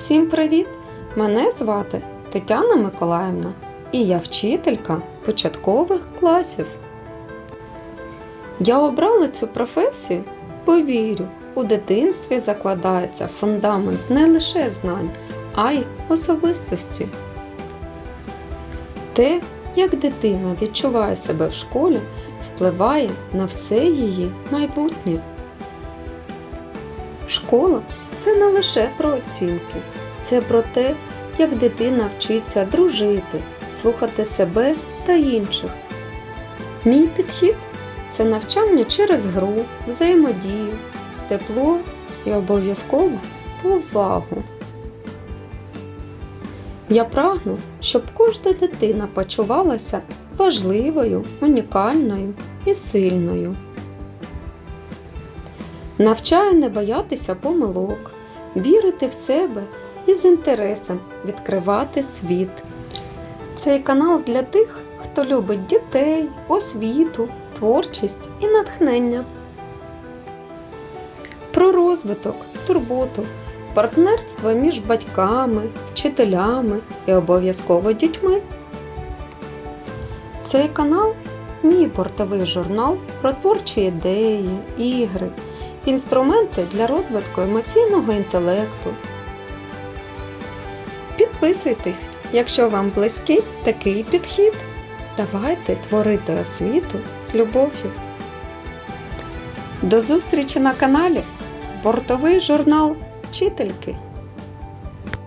Всім привіт! Мене звати Тетяна Миколаївна і я вчителька початкових класів. Я обрала цю професію, бо вірю, у дитинстві закладається фундамент не лише знань, а й особистості. Те, як дитина відчуває себе в школі, впливає на все її майбутнє. Школа це не лише про оцінки, це про те, як дитина вчиться дружити, слухати себе та інших. Мій підхід це навчання через гру, взаємодію, тепло і обов'язково повагу. Я прагну, щоб кожна дитина почувалася важливою, унікальною і сильною. Навчаю не боятися помилок, вірити в себе і з інтересом відкривати світ. Цей канал для тих, хто любить дітей, освіту, творчість і натхнення. Про розвиток, турботу, партнерство між батьками, вчителями і обов'язково дітьми. Цей канал мій бортовий журнал про творчі ідеї, ігри, інструменти для розвитку емоційного інтелекту. Підписуйтесь, якщо вам близький такий підхід. Давайте творити освіту з любов'ю. До зустрічі на каналі Бортовий журнал Вчительки.